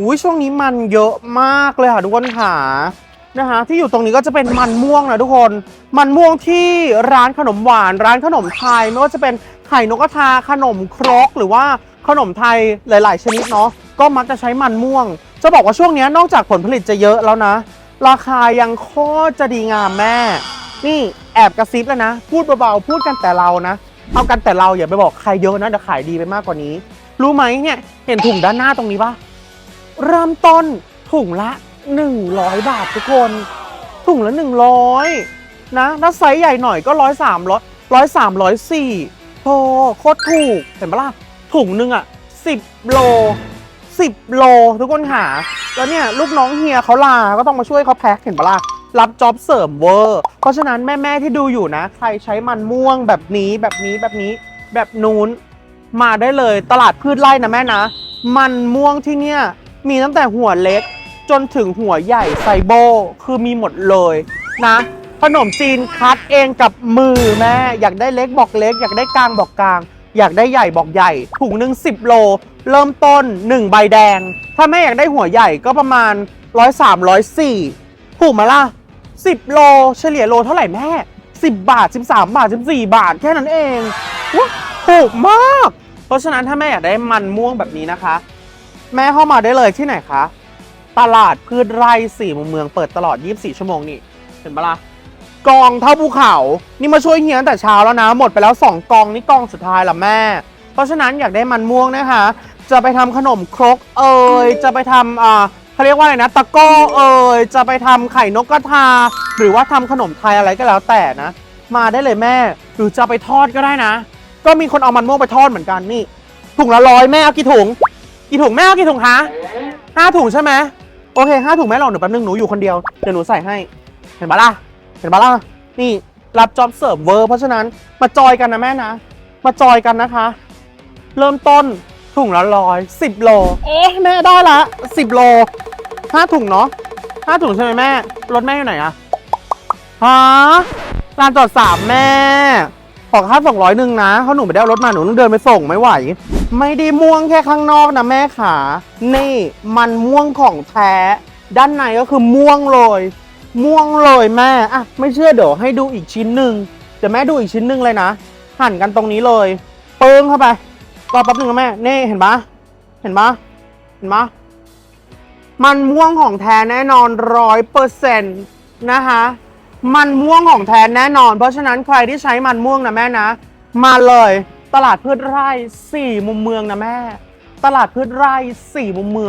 อุ้ยช่วงนี้มันเยอะมากเลยค่ะทุกคนค่ะนะคะที่อยู่ตรงนี้ก็จะเป็นมันม่วงนะทุกคน มันม่วงที่ร้านขนมหวาน ร้านขนมไทย ไม่ว่าจะเป็นไข่นกกระทาขนมครกหรือว่าขนมไทยหลาย ๆ ชนิดเนาะก็มักจะใช้มันม่วง จะบอกว่าช่วงนี้นอกจากผลผลิตจะเยอะแล้วนะ ราคายังโคตรจะดีงามแม่ นี่แอบกระซิบแล้วนะ พูดเบาๆพูดกันแต่เรานะ เอากันแต่เราอย่าไปบอกใครเยอะนะเดี๋ยวขายดีไปมากกว่านี้ รู้ไหมเนี่ยเห็นถุงด้านหน้าตรงนี้ปะ เริ่มต้นถุงละ 100 บาททุกคน ถุงละ 100 นะถ้าไซส์ใหญ่หน่อยก็ร้อยสามร้อยร้อยสามร้อยสี่โธโคตรถูกเห็นปะล่ะถุงหนึงอะสิบโลสิบโลทุกคนค่ะแล้วเนี่ยลูกน้องเฮียเขาลา ก็ต้องมาช่วยเขาแพ็คเห็นปะล่ะรับจ็อบเสริมเวอร์ เพราะฉะนั้นแม่ ๆ ที่ดูอยู่นะ ใครใช้มันม่วงแบบนี้แบบนี้แบบนี้แบบนู้น มาได้เลยตลาดพืชไร่นะแม่นะ มันม่วงที่เนี่ย มีตั้งแต่หัวเล็กจนถึงหัวใหญ่ไซโบคือมีหมดเลยนะ ขนมจีนคัดเองกับมือแม่อยากได้เล็กบอกเล็ก อยากได้กลางบอกกลาง อยากได้ใหญ่บอกใหญ่ถุงหนึ่ง10 โล เริ่มต้น 1 ใบแดง ถ้าแม่อยากได้หัวใหญ่ก็ประมาณ103 104ถูกไหมล่ะ10โลเฉลี่ยโลเท่าไหร่แม่10บาท13บาท14บาท แค่นั้นเองว้าถูกมาก เพราะฉะนั้นถ้าแม่อยากได้มันม่วงแบบนี้นะคะ แม่เข้ามาได้เลยที่ไหนคะ ตลาดพืชไร่สี่มุมเมืองเปิดตลอด 24 ชั่วโมงนี่ เห็นปะล่ะกองเท่าภูเขา นี่มาช่วยเฮียตั้งแต่เช้าแล้วนะ หมดไปแล้ว 2 กองนี่กองสุดท้ายละแม่ เพราะฉะนั้นอยากได้มันม่วงนะคะ จะไปทำขนมครกเอ่ยจะไปทำอ่าเขาเรียกว่าอะไรนะตะโก้เอ่ยจะไปทำไข่นกกระทา หรือว่าทำขนมไทยอะไรก็แล้วแต่นะ มาได้เลยแม่ หรือจะไปทอดก็ได้นะ ก็มีคนเอามันม่วงไปทอดเหมือนกันนี่ถุงละร้อยแม่เอากี่ถุง กี่ถุงแม่เอากี่ถุงคะห้าถุงใช่ไหมโอเคห้าถุงแม่ลองเดี๋ยวแป๊บนึงหนูอยู่คนเดียวเดี๋ยวหนูใส่ให้ เห็นปะล่ะเห็นปะล่ะนี่รับจ็อบเสิร์ฟเวอร์เพราะฉะนั้นมาจอยกันนะแม่นะ มาจอยกันนะคะ เริ่มต้นถุงละร้อยสิบโลเอ๊ะแม่ได้ละสิบโลห้าถุงเนาะห้าถุงใช่ไหมแม่รถแม่อยู่ไหนอะฮะลานจอดสามแม่ ขอค่าสองร้อยหนึ่งนะเพราะหนูไม่ได้เอารถมาหนูต้องเดินไปส่งไม่ไหว ไม่ได้ม่วงแค่ข้างนอกนะแม่ขา นี่มันม่วงของแท้ ด้านในก็คือม่วงเลย ม่วงเลยแม่อะไม่เชื่อเดี๋ยวให้ดูอีกชิ้นหนึ่งเดี๋ยวแม่ดูอีกชิ้นหนึ่งเลยนะ หั่นกันตรงนี้เลยเปิ้งเข้าไปรอแป๊บนึงนะแม่นี่เห็นปะเห็นปะเห็นปะมันม่วงของแท้แน่นอนร้อยเปอร์เซ็นต์นะคะ มันม่วงของแท้แน่นอน เพราะฉะนั้นใครที่ใช้มันม่วงนะแม่นะ มาเลยตลาดพืชไร่สี่มุมเมืองนะแม่ ตลาดพืชไร่สี่มุมเมือง